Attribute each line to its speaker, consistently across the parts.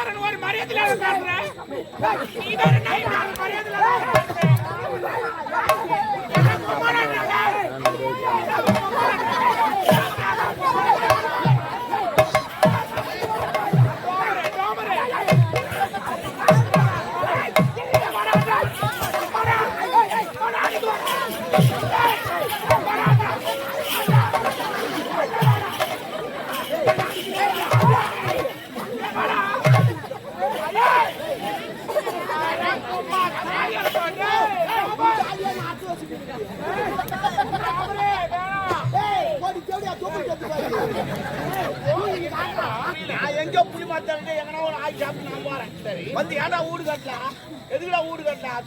Speaker 1: யாருன்னு ஒரு மரியாதை இல்லாத நீ தான் நாய் மரியாதை இல்லாத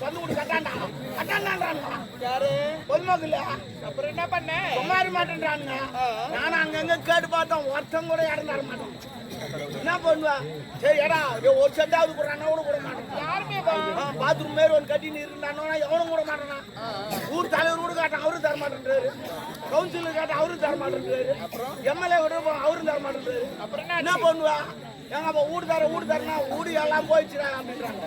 Speaker 2: சொந்த வீடு கட்டாண்டா கட்டாண்டான்றானுங்க யாரு? பொதுமக்கள். இல்ல
Speaker 1: அப்புறம் என்ன பண்ண?
Speaker 2: சொல்லாரு மாட்டேன்றானுங்க நானும் அங்கங்க கேட்டு பார்த்தோம். ஒருத்தன் கூட இடம் தர மாட்டோம் என்ன பண்ணுவா? சரி இதோ ஒரு செட்டாவது போடுறானா கூட மாட்டேன்.
Speaker 1: யாருமே
Speaker 2: பாத்ரூம் மாரி ஒன்று கட்டின்னு இருந்தானோனா எவனும் கூட மாட்டானா? ஊர் தலைவர் கூட காட்டான் அவரும் தர மாட்டேன்றாரு. கவுன்சிலர் காட்ட அவரும் தர மாட்டேன்றாரு. எம்எல்ஏ கூட அவரும் தர மாட்டேன்றாரு.
Speaker 1: அப்புறம்
Speaker 2: என்ன பண்ணுவா? அப்ப வீடு தர வீடு தரனா வீடு எல்லாம் போயிடுச்சுடா அப்படின்றாங்க.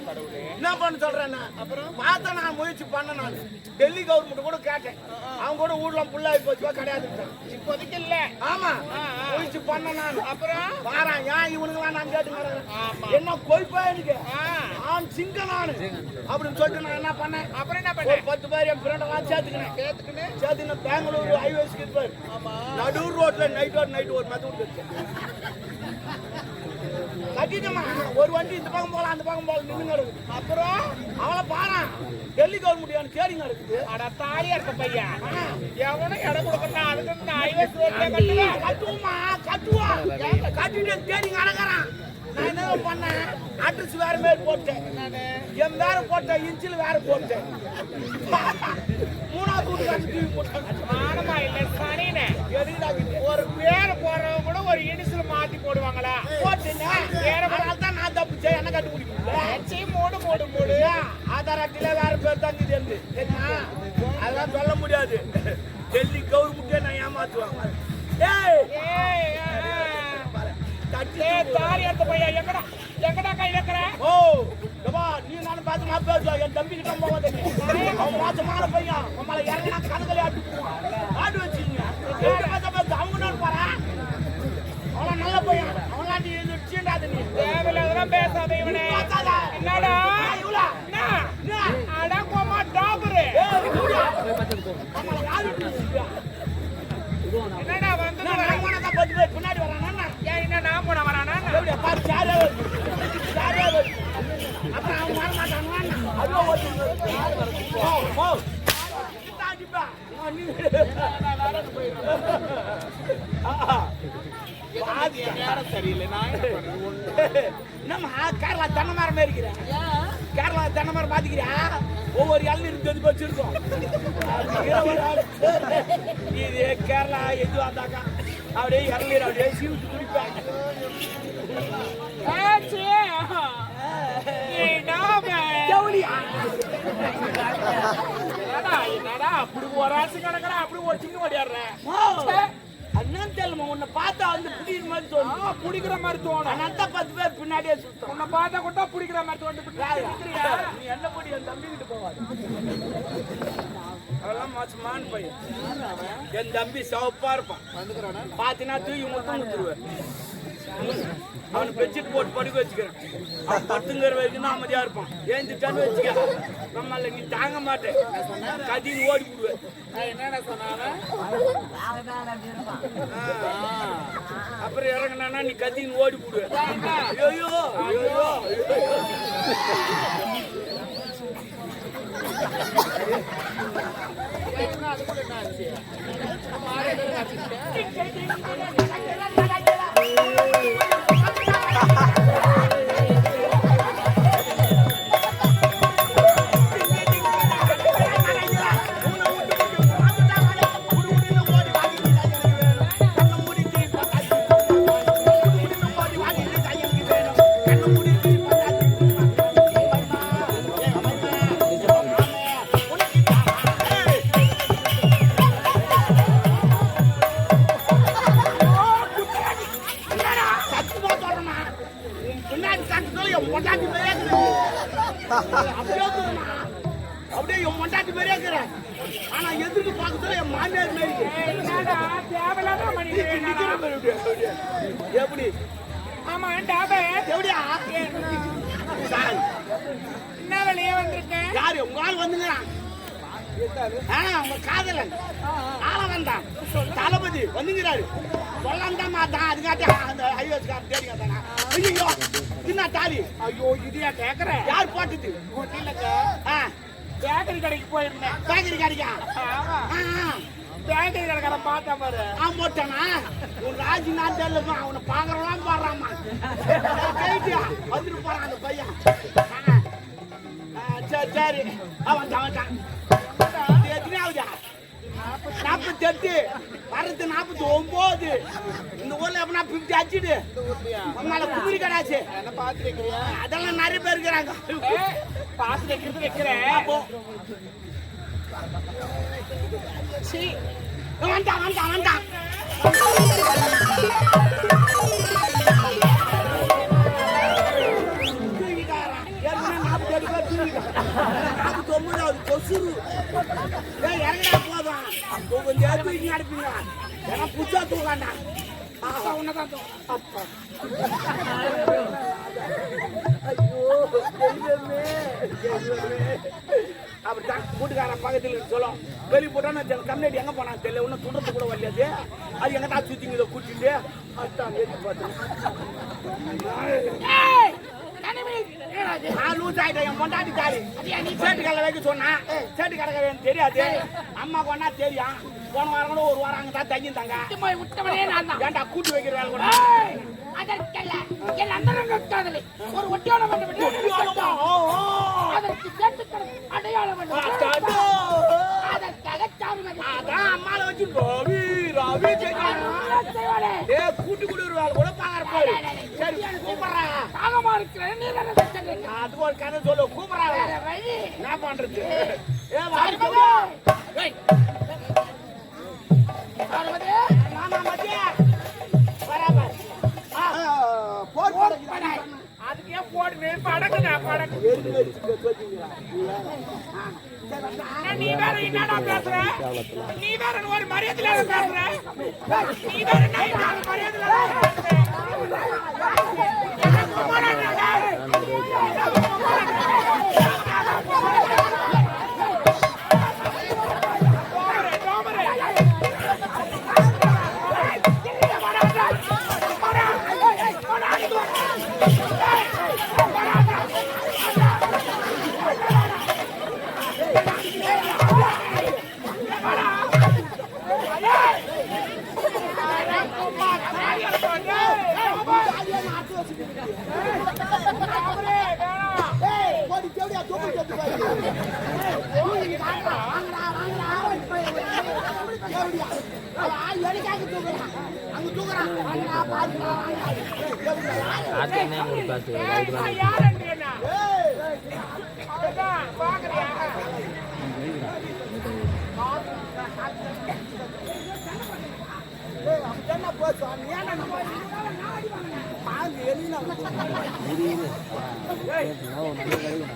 Speaker 2: என்ன பண்ண சொல்றேன்னா அப்புறம்? பார்த்தா நான் முயற்சி பண்ண நான். டெல்லி கவர்மெண்ட் கூட கேட்டேன் அவங்க கூட வீடுலாம் ஃபுல்லாகி போச்சுவா கிடையாது.
Speaker 1: இப்போதைக்கு இல்ல.
Speaker 2: ஆமா. முயற்சி பண்ண நான்.
Speaker 1: அப்புறம்?
Speaker 2: வாரான். ஏன் இவனுங்களாம் நான் கேட்டு. என்ன கொய்ப்பா எனக்கு? நான் சிங்க நானு. அப்படின்னு சொல்லிட்டு நான் என்ன பண்ணேன்?
Speaker 1: அப்புறம் என்ன
Speaker 2: ஒரு
Speaker 1: பண்ண
Speaker 2: பத்து பேர் என் ஃப்ரெண்டெல்லாம் சேர்த்துக்கினேன்.
Speaker 1: கேத்துக்கின்னு
Speaker 2: சேர்த்துக்கின பெங்களூர் ஹைவேஸ்க்கு இருப்பார் நடு ரோட்ல நைட் ஒரு நைட் ஒரு மெத்தூர் இருக்கு கட்டிட்டுமா? ஒரு வண்டி இந்த பக்கம் போகலாம் அந்த பக்கம் போகலாம் நின்று கிடக்குது அப்புறம் அவளை பாரு டெல்லி கவர்மெண்ட் கேரிங்க இருக்குது
Speaker 1: அட தாலியா இருக்க பையன். எவனும் இடம் கொடுக்கணும் அதுக்கு நான் ஐவேஸ் ரோட்ல கட்டுவேன்
Speaker 2: கட்டுவோமா? கட்டுவா. கட்டிட்டு தேடிங்க அடங்குறான் நான் என்ன பண்ணேன்? அட்ரஸ் வேற மேல் போட்டேன். என் வேற போட்டேன் இன்ச்சில் வேற போட்டேன். மூணாவது வீட்டு காசு டிவி போட்டேன்.
Speaker 1: மானமா இல்ல சனினே.
Speaker 2: எதுக்குடா கிட்ட?
Speaker 1: ஒரு பேர் போறவங்க கூட ஒரு இனிஷியல் மாத்தி போடுவாங்களா?
Speaker 2: முடியாது. டெல்லி கவர்மெண்ட்டே நான் ஏமாத்துவாங்க நீ நானும் பார்த்து பேசுவேன் என் தம்பி கிட்ட போகாத நீ. அவன் மோசமான பையன் நம்மள இறங்கினா கணக்கில் ஆட்டு என்னம்மா கேரளா தென்னை மரம் இருக்கிறேன் கேரளா தென்னை மரம் பாத்துக்கிறியா ஒவ்வொரு இளநீர் இருந்து வச்சிருக்கோம் இது கேரளா எது வந்தாக்கா அப்படியே இளநீர் அப்படியே சீவிட்டு குடிப்பாங்க ஜவுளியா
Speaker 1: என்னடா அப்படி ஒரு ஆசை கிடக்குறா அப்படி ஒரு சிங்க ஓடியாடுற
Speaker 2: அண்ணன் தெரியல உன்னை பார்த்தா வந்து புடிக்கிற மாதிரி தோணும்
Speaker 1: பிடிக்கிற மாதிரி தோணும்.
Speaker 2: தான் பத்து பேர் பின்னாடியே சுத்தம்.
Speaker 1: உன்னை பார்த்தா கூட பிடிக்கிற மாதிரி தோணும்
Speaker 2: நீ என்ன படி என் தம்பி கிட்ட போவாது. அதெல்லாம் மோசமான பையன். என் தம்பி சவப்பா இருப்பான். பாத்தீங்கன்னா தூக்கி முத்தம் முத்துருவேன் அவனை பெட்ஷீட் போட்டு படுக்க வச்சுக்கிறேன். அவன் பத்துங்கிற வரைக்கும் தான் அமைதியா இருப்பான். ஏந்திட்டான்னு வச்சுக்க. நம்மள நீ தாங்க மாட்டேன். கதின்னு ஓடி விடுவேன்
Speaker 1: என்னடா
Speaker 2: அப்புறம் இறங்கினா நீ கத்தின்னு ஓடி விடுவேன் ஐயோ ஐயோ
Speaker 1: அது கூட
Speaker 2: யாரு உங்க ஆள் வந்துங்கிறான். ஆ, உங்க காதலன். ஆள வந்தான். தளபதி வந்துங்கிறாரு. சொல்லாம தான் அதுக்காட்டி அந்த ஐஎஸ் கார் தேடி வந்தானா? ஐயோ என்ன தாலி?
Speaker 1: ஐயோ இதையா கேக்குறேன்
Speaker 2: யார் போட்டது?
Speaker 1: இல்லைங்க
Speaker 2: ஆ,
Speaker 1: பேக்கரி கடைக்கு போயிருந்தேன்.
Speaker 2: பேக்கரி கடைக்கா? ஆ, ஆ.
Speaker 1: பேக்கரி கடைக்கார பார்த்தா பாரு.
Speaker 2: அவன் போட்டானா? உன் ராஜி நான் தெரியலமா அவனை பாக்குறவெல்லாம் பாடுறாமா வந்துட்டு ஆ, சரி சரி அவன் வந்துட்டான், வந்துட்டான் இது எத்தனை ஆகுதா? நாற்பத்தி எட்டு. வர்றது நாற்பத்தி ஒன்பது இந்த ஊர்ல எப்படின்னா பிப்டி அடிச்சுடு உன்னால குமிரி கடாச்சு. அதெல்லாம் நிறைய பேர் இருக்கிறாங்க.
Speaker 1: பார்த்து வைக்கிறது வைக்கிறேன்.
Speaker 2: அப்போ.
Speaker 1: சீ
Speaker 2: வந்துட்டான் வந்துட்டான் இப்போ கொஞ்சம் ஏன்னா புதுசா தூக்காண்டா. ஆஹா, உன்னைதான் அப்பா. ஐயோ, தெய்வமே, அப்படித்தான் கூட்டுக்காரன் பக்கத்துல சொல்லும் வெளியே போட்டோன்னு வச்சாங்க கம்யூனிட்டி எங்க போனாங்க தெரியல கூட அது எங்க தான் சுத்திங்க இதை கூட்டிட்டு அதுதான் எதிர்த்து நான் லூஸ் ஆயிட்டேன். என் பொண்டாட்டி தாலி சேட்டு கடை வைக்க சொன்னேன் சேட்டு கடை எனக்கு தெரியாது. அம்மா கொண்டா தெரியும். போன வாரம் கூட ஒரு வாரம் அங்க தான். தங்கியிருந்தாங்க ஏன்டா கூட்டி வைக்கிற வேலை கூட?
Speaker 1: ஒரு. அதற்கு அடையாளம்
Speaker 2: அம்மால வச்சு
Speaker 1: செய்வானே
Speaker 2: ஏ கூட்டி குடுற கூட பாக்குற பாரு சரி கூப்பிடுறேன்
Speaker 1: தாகமா இருக்கிறேன் நீ என்ன சொல்றீங்க
Speaker 2: அது ஒரு கதை சொல்லு கூப்பிடுறேன் என்ன பண்றது ஏ வாடி
Speaker 1: நீ வேற என்னடா பேசுற? நீ வேற ஒரு மரியாதையில பேசுற? நீ வேற மரியாதையில பேசுற?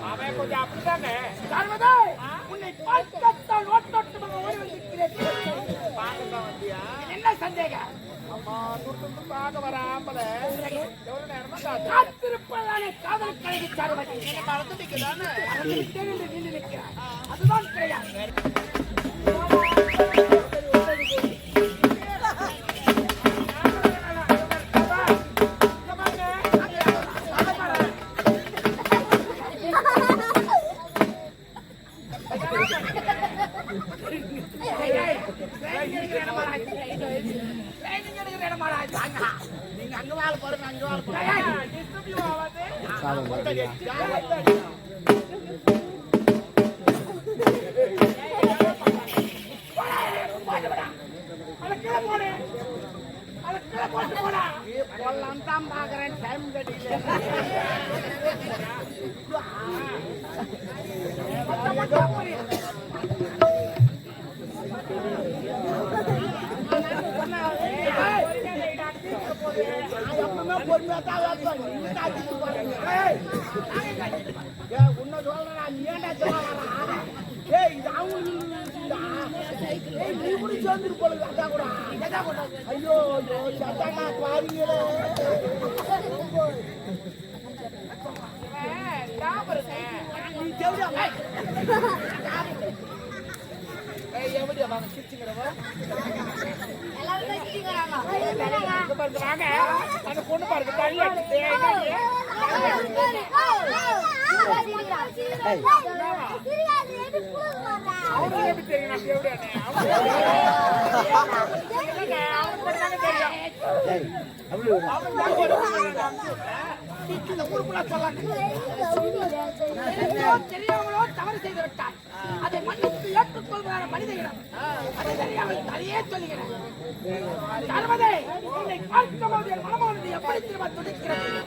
Speaker 1: அவன் கொஞ்சம் அப்படிதானே உன்னை பார்க்கத்தான் காத்திருப்பதானே காதல் கழகி சர்வதி அதுதான் கிடையாது
Speaker 2: வாழ பாருங்க போடலாம் தான் பாக்குறேன் டைம் கட்டில எப்பவுமே பொறுமை
Speaker 1: வெத்தா வெப்பா, நீ காட்டிட்டு போறீங்க. ஏய், ஏய், உன்னை சொல்றேன்டா, நீ ஏன்டா சொல்ல வர்ற? ஏய், இது அவங்களுக்கு இருக்குடா. ஏய், நீ கூட சேர்ந்துட்டு போல, கூட. ஐயோ, பாருங்களே. நீ வாங்க, சிரிச்சுக்கிறவா. பாருங்க, அந்த பொண்ணு பாருங்க, தள்ளி அடிச்சு. அவனுக்கு எப்படி தெரியும் நான் தெரியாமலோ தவறு செய்து விட்டார் அதை மன்னித்து ஏற்றுக்கொள்வதான மனித இனம் அதை தெரியாமல் அதையே சொல்லுகிறேன் தளபதி உன்னை பார்க்கும்போது என் மனமானது எப்படி திரும்ப துடிக்கிறது